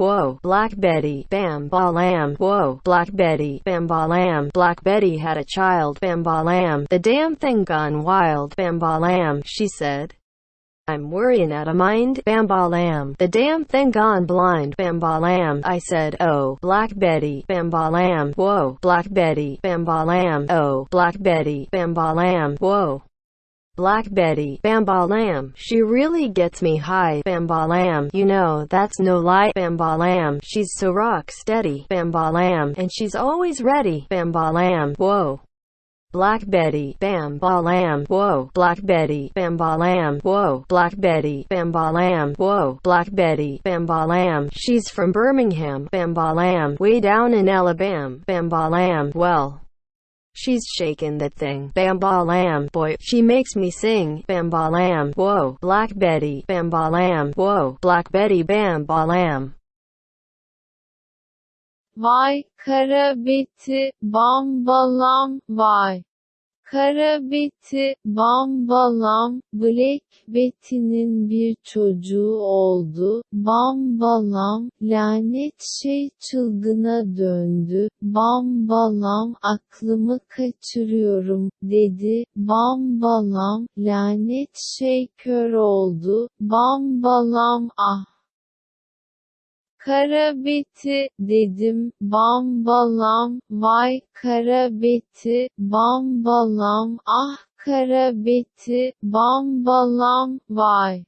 whoa, Black Betty, bam, balam, whoa, Black Betty, bam, balam, Black Betty had a child, bam, balam, the damn thing gone wild, bam, balam, she said. I'm worrying out of mind, Bambalam. The damn thing gone blind, Bambalam. I said, oh, Black Betty, Bambalam. Whoa, Black Betty, Bambalam. Oh, Black Betty, Bambalam. Whoa. Black Betty, Bambalam. She really gets me high, Bambalam. You know, that's no lie, Bambalam. She's so rock steady, Bambalam. And she's always ready, Bambalam. Whoa. Black Betty, bam, ba lamb, whoa, Black Betty, bam, ba lamb, whoa, Black Betty, bam, ba lamb, whoa, Black Betty, bam, ba lamb. She's from Birmingham, bam, ba lamb, way down in Alabama, bam, ba lamb, well. She's shaking that thing. Bambalam, boy. She makes me sing. Bambalam, whoa. Black Betty. Bambalam, whoa. Black Betty, bambalam. Vay kara biti, bambalam, vay. Kara beti bambalam Black Betty'nin bir çocuğu oldu. Bambalam lanet şey çılgına döndü. Bambalam aklımı kaçırıyorum dedi. Bambalam lanet şey kör oldu. Bambalam ah. Karabeti, dedim, bambalam, vay karabeti, bambalam, ah karabeti, bambalam, vay.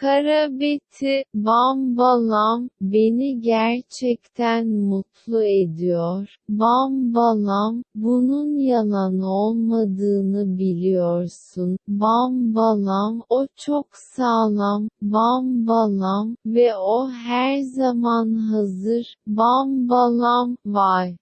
Karabeti, Bambalam, beni gerçekten mutlu ediyor. Bambalam, bunun yalan olmadığını biliyorsun. Bambalam, o çok sağlam. Bambalam, ve o her zaman hazır. Bambalam, vay.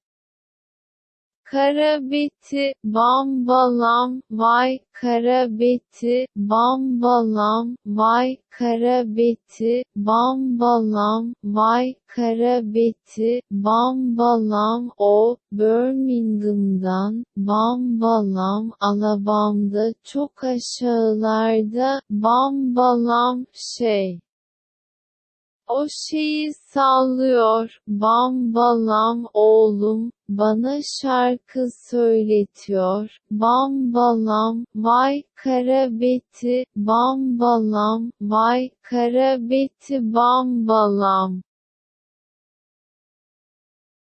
Karabeti, bambalam, vay karabeti, bambalam, vay karabeti, bambalam, vay karabeti, bambalam o, Birmingham'dan, bambalam, Alabam'da çok aşağılarda, bambalam, şey. O şeyi sallıyor, bambalam oğlum, bana şarkı söyletiyor, bambalam, vay karabeti, bambalam, vay karabeti bambalam.